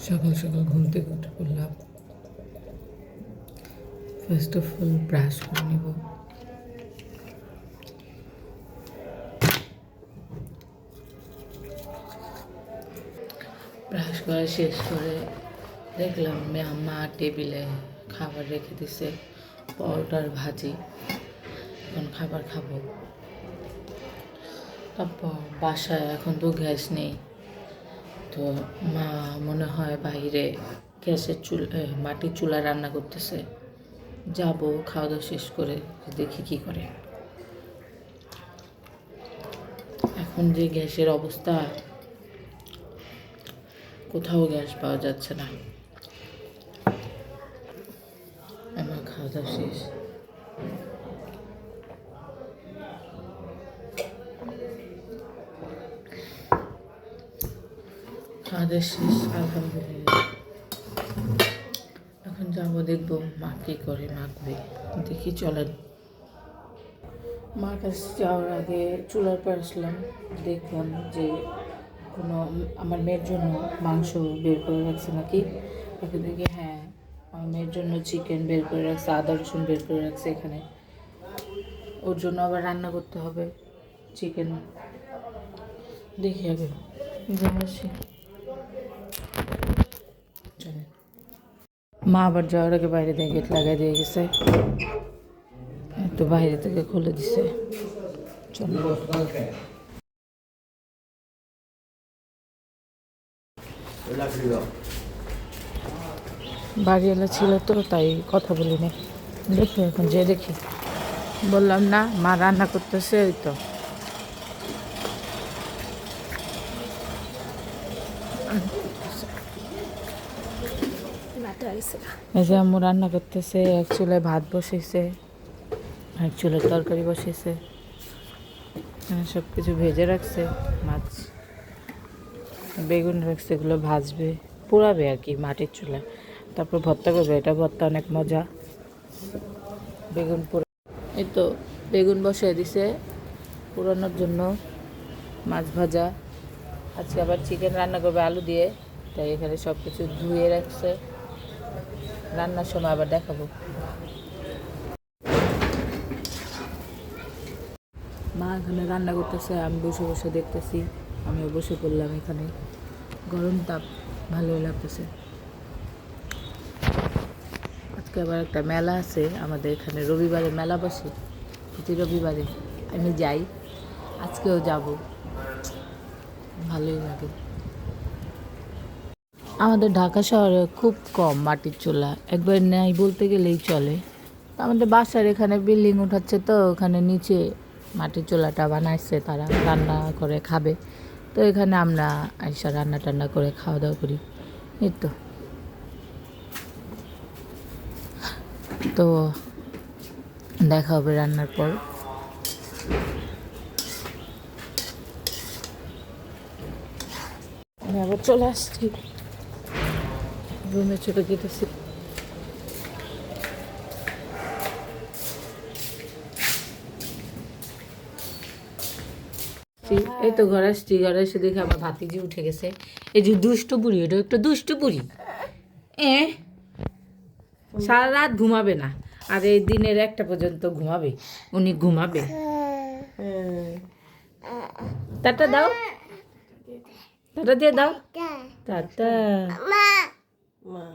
সকাল সকাল ঘুম থেকে উঠে পড়লাম ফার্স্ট অফ অল ব্রাশ করে নিব। ব্রাশ করা শেষ করে দেখলাম মা- টেবিলে খাবার রেখে দিছে, পরোটার ভাজি, এখন খাবার খাব। তারপর বাসায় এখন তো গ্যাস নেই। তো মা মনে হয় বাইরে গ্যাসের চুল মাটির চুলা রান্না করতেছে। যাব, খাওয়া দাওয়া শেষ করে দেখি কি করে। এখন যে গ্যাসের অবস্থা, কোথাও গ্যাস পাওয়া যাচ্ছে না। আমার খাওয়া দাওয়া শেষ। খাওয়া শেষ, আলহামদুলিল্লাহ। এখন যাব, দেখব মা কী করে মাখবে। দেখি চলেন। মার কাছে যাওয়ার আগে চুলার পর আসলাম। দেখলাম যে কোনো আমার মেয়ের জন্য মাংস বের করে রাখছে নাকি? তাকে দেখি হ্যাঁ আমার মেয়ের জন্য চিকেন বের করে রাখছে, আদা রসুন বের করে রাখছে এখানে। ওর জন্য আবার রান্না করতে হবে চিকেন দেখি আগে। যাই আসি চলে মা আবার যাওয়ার আগে বাইরে দিয়ে গেট লাগাই দিয়ে গেছে। তো বাইরে থেকে খুলে দিছে। বাড়িওয়ালা ছিল তো, তাই কথা বলি না দেখি এখন, যে দেখি। বললাম, না, মা রান্না করতেছে ওই তো। এই যে আম্মু রান্না করতেছে, এক চুলায় ভাত বসেছে, এক চুলায় তরকারি বসেছে সব কিছু ভেজে রাখছে, মাছ, বেগুন রাখছে, এগুলো ভাজবে, পোড়াবে আর কি মাটির চুলায়। তারপর ভর্তা করবে, এটা ভর্তা অনেক মজা। বেগুন পোড়া এই তো বেগুন বসিয়ে দিছে, পোড়ানোর জন্য মাছ ভাজা। আজকে আবার চিকেন রান্না করবে আলু দিয়ে, তাই এখানে সব কিছু ধুয়ে রাখছে। রান্নার সময় আবার দেখাবো। মা এখানে রান্না করতেছে, আমি বসে বসে দেখতেছি, আমিও বসে পড়লাম এখানে। গরম তাপ, ভালোই লাগতেছে। আজকে আবার একটা মেলা আছে, আমাদের এখানে রবিবারে মেলা বসে, প্রতি রবিবারে। আমি যাই, আজকেও যাব। ভালোই লাগে। আমাদের ঢাকা শহরে খুব কম মাটির চুলা। একবার নেই বলতে গেলেই চলে। আমাদের বাসার এখানে বিল্ডিং উঠাচ্ছে তো, ওখানে নিচে মাটির চুলাটা বানাইছে তারা, রান্না করে খাবে। তো এখানে আমরা আইসা রান্না টান্না করে খাওয়া দাওয়া করি। এই তো। তো দেখা হবে রান্নার পর। আমি আবার চলে আসছি। রুমে চলে যেতেছি এই তো ঘরে আসছি, ঘরে এসে দেখে আমার ভাতিজি উঠে গেছে। এই যে দুষ্ট বুড়ি ওটা একটা দুষ্ট বুড়ি। এ? সারা রাত ঘুমাবে না। আর এই দিনের একটা পর্যন্ত ঘুমাবে, উনি ঘুমাবে। টাটা দাও। টাটা দিয়ে দাও। টাটা। Well.